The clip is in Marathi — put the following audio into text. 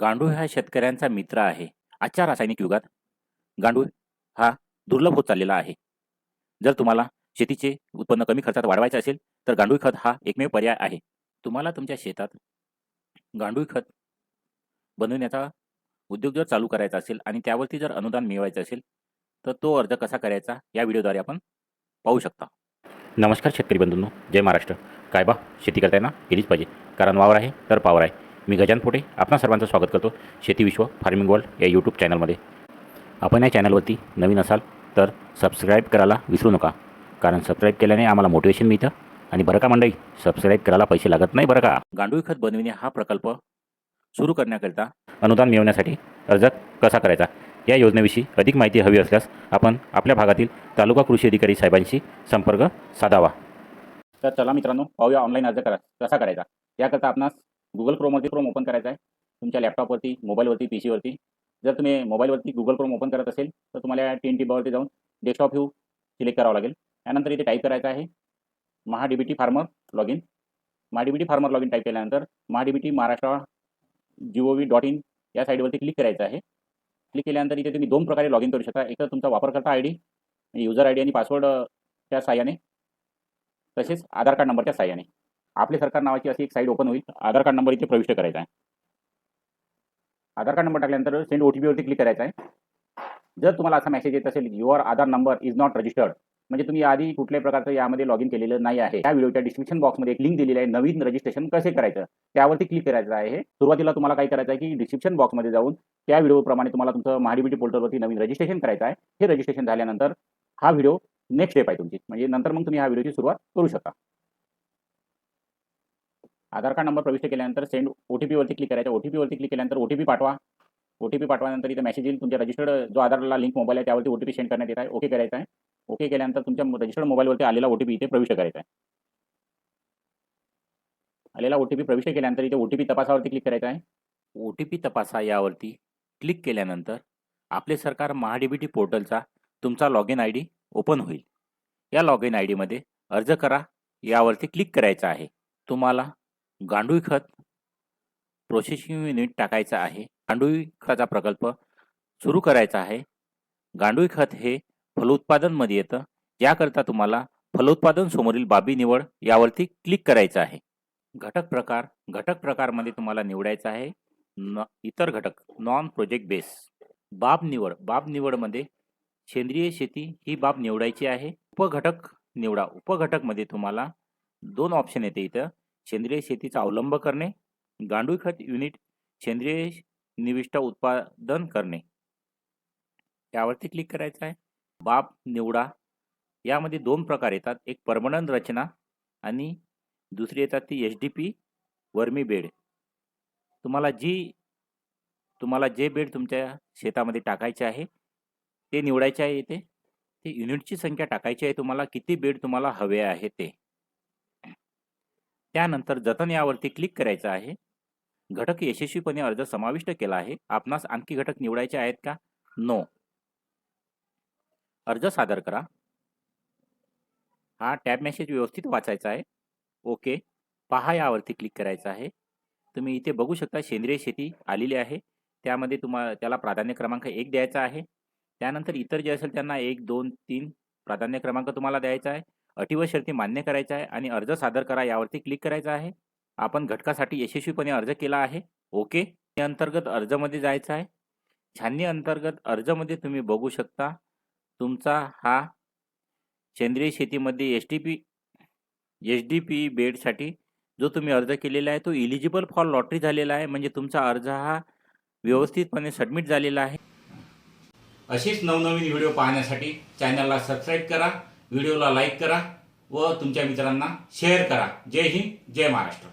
गांडूळ हा शेतकऱ्यांचा मित्र आहे. आजच्या रासायनिक युगात गांडूळ हा दुर्लभ होत चाललेला आहे. जर तुम्हाला शेतीचे उत्पन्न कमी खर्चात वाढवायचे असेल तर गांडूळ खत हा एकमेव पर्याय आहे. तुम्हाला तुमच्या शेतात गांडूळ खत बनवण्याचा उद्योग जर चालू करायचा असेल आणि त्यावरती जर अनुदान मिळवायचं असेल तर तो अर्ज कसा करायचा या व्हिडिओद्वारे आपण पाहू शकता. नमस्कार शेतकरी बंधूंनो जय महाराष्ट्र. काय बा शेती करताना केलीच पाहिजे. कारण वावर आहे तर पावर आहे. मी गजान फोटे आपणा सर्वांचं स्वागत करतो. शेती विश्व फार्मिंग वर्ल्ड या यूट्यूब चॅनलमध्ये. आपण या चॅनलवरती नवीन असाल तर सबस्क्राईब करायला विसरू नका. कारण सबस्क्राईब केल्याने आम्हाला मोटिवेशन मिळतं आणि बरं का मंडळी सबस्क्राईब करायला पैसे लागत नाही बरं का? गांडूळ खत बनविणे हा प्रकल्प सुरू करण्याकरिता अनुदान मिळवण्यासाठी अर्ज कसा करायचा? या योजनेविषयी अधिक माहिती हवी असल्यास आपण आपल्या भागातील तालुका कृषी अधिकारी साहेबांशी संपर्क साधावा. तर चला मित्रांनो पाहूया ऑनलाईन अर्ज करा कसा करायचा? याकरता आपणास गुगल क्रोमवरती क्रोम ओपन करायचा आहे. तुमच्या लॅपटॉपवरती मोबाईलवरती पी सीवरती जर तुम्ही मोबाईलवरती गुगल क्रोम ओपन करत असेल तर तुम्हाला टी एन टीबावरती जाऊन डेस्कटॉप व्ह्यू सिलेक्ट करावं लागेल. त्यानंतर इथे टाईप करायचं आहे Maha D B T farmer log in Maha D B T farmer log in type केल्यानंतर Maha D B T Maharashtra G O V dot in या साईडवरती क्लिक करायचं आहे. क्लिक केल्यानंतर इथे तुम्ही दोन प्रकारे लॉग इन करू शकता. एक तर तुमचा वापरकर्ता I D user I D आणि पासवर्डच्या साह्याने तसेच आधार कार्ड नंबरच्या साह्याने. आपले सरकार नावाची अशी एक साईट ओपन होईल. आधार कार्ड नंबर इथे प्रविष्ट करायचा आहे. आधार कार्ड नंबर टाकल्यानंतर सेंड ओ टी पीवरती क्लिक करायचा आहे. जर तुम्हाला असा मेसेज येत असेल your Aadhaar number is not registered म्हणजे तुम्ही आधी कुठल्याही प्रकारचं यामध्ये लॉग इन केलेलं नाही आहे. या व्हिडिओच्या डिस्क्रिप्शन बॉक्समध्ये एक लिंक दिलेली आहे नवीन रजिस्ट्रेशन कसे करायचं? त्यावरती क्लिक करायचं आहे. सुरुवातीला तुम्हाला काय करायचं आहे की डिस्क्रिप्शन बॉक्समध्ये जाऊन त्या व्हिडिओप्रमाणे तुम्हाला तुमचं महाडीबीटी पोर्टलवरती नवीन रजिस्ट्रेशन करायचं आहे. हे रजिस्ट्रेशन झाल्यानंतर हा व्हिडिओ नेक्स्ट स्टेप आहे तुमची. म्हणजे नंतर मग तुम्ही ह्या व्हिडिओची सुरुवात करू शकता. आधार कार्ड नंबर प्रविष्ट केल्यानंतर सेंड ओ टी पीवरती क्लिक करायचं. ओ टी पीवरती क्लिक केल्यानंतर ओ टी पी पाठवा. ओ टी पी पाठवानंतर इथे मेसेज येईल. तुमच्या रजिस्टर्ड जो आधारला लिंक मोबाईल आहे त्यावरती ओ टी पी सेंड करण्यात येत आहे. ओके करायचं आहे. ओके केल्यानंतर तुमच्या रजिस्टर्ड मोबाईलवरती आलेला ओ टी पी इथे प्रविष्ट करायचा आहे. आलेला ओ टी पी प्रविष्ट केल्यानंतर इथे ओ टी पी तपासावरती क्लिक करायचं आहे. ओ टी पी तपासा यावरती क्लिक केल्यानंतर आपले सरकार महाडीबीटी पोर्टलचा तुमचा log in I D open होईल. या लॉग इन आय डीमध्ये अर्ज करा. यावरती क्लिक करायचा आहे. तुम्हाला गांडूळ खत प्रोसेसिंग युनिट टाकायचं आहे. गांडूळ खताचा प्रकल्प सुरू करायचा आहे. गांडूळ खत हे फलोत्पादनमध्ये येतं. याकरता तुम्हाला फलोत्पादन समोरील बाबी निवड यावरती क्लिक करायचं आहे. घटक प्रकार घटक प्रकारमध्ये तुम्हाला निवडायचं आहे. न इतर घटक नॉन प्रोजेक्ट बेस बाब निवड बाब निवडमध्ये सेंद्रिय शेती ही बाब निवडायची आहे. उपघटक निवडा. उपघटकमध्ये तुम्हाला दोन ऑप्शन येते इथं. सेंद्रिय शेतीचा अवलंब करणे गांडूळ खत युनिट सेंद्रिय निविष्ट उत्पादन करणे. यावरती क्लिक करायचं आहे. बाब निवडा. यामध्ये दोन प्रकार येतात. एक परमनंट रचना आणि दुसरी येतात ती H D P vermi bed. तुम्हाला जी तुम्हाला जे बेड तुमच्या शेतामध्ये टाकायचे आहे ते निवडायचे आहे येते ते युनिटची संख्या टाकायची आहे तुम्हाला. किती बेड तुम्हाला हवे आहे ते. त्यानंतर जतन यावरती क्लिक करायचं आहे. घटक यशस्वीपणे अर्ज समाविष्ट केला आहे. आपणास आणखी घटक निवडायचे आहेत का? नो अर्ज सादर करा. हा टॅब मेसेज व्यवस्थित वाचायचा आहे. ओके. पहा यावरती क्लिक करायचं आहे. तुम्ही इथे बघू शकता सेंद्रिय शेती आलेली आहे. त्यामध्ये तुम्हाला त्याला प्राधान्य क्रमांक एक द्यायचा आहे. त्यानंतर इतर जे असेल त्यांना एक दोन तीन प्राधान्य क्रमांक तुम्हाला द्यायचा आहे. अटी व शर्ती मान्य करायचा आहे आणि अर्ज सादर करा यावरती क्लिक करायचं आहे. आपण घटकासाठी यशस्वीपणे अर्ज केला आहे. ओके? अंतर्गत अर्जमध्ये जायचं आहे. छाननी अंतर्गत अर्जमध्ये तुम्ही बघू शकता. तुमचा हा सेंद्रिय शेतीमध्ये S T P H D P बेडसाठी जो तुम्ही अर्ज केलेला आहे तो इलिजिबल फॉर लॉटरी झालेला आहे. म्हणजे तुमचा अर्ज हा व्यवस्थितपणे सबमिट झालेला आहे. अशीच नवनवीन व्हिडिओ पाहण्यासाठी चॅनलला सबस्क्राईब करा. व्हिडिओला लाईक करा व तुमच्या मित्रांना शेअर करा. जय हिंद जय महाराष्ट्र.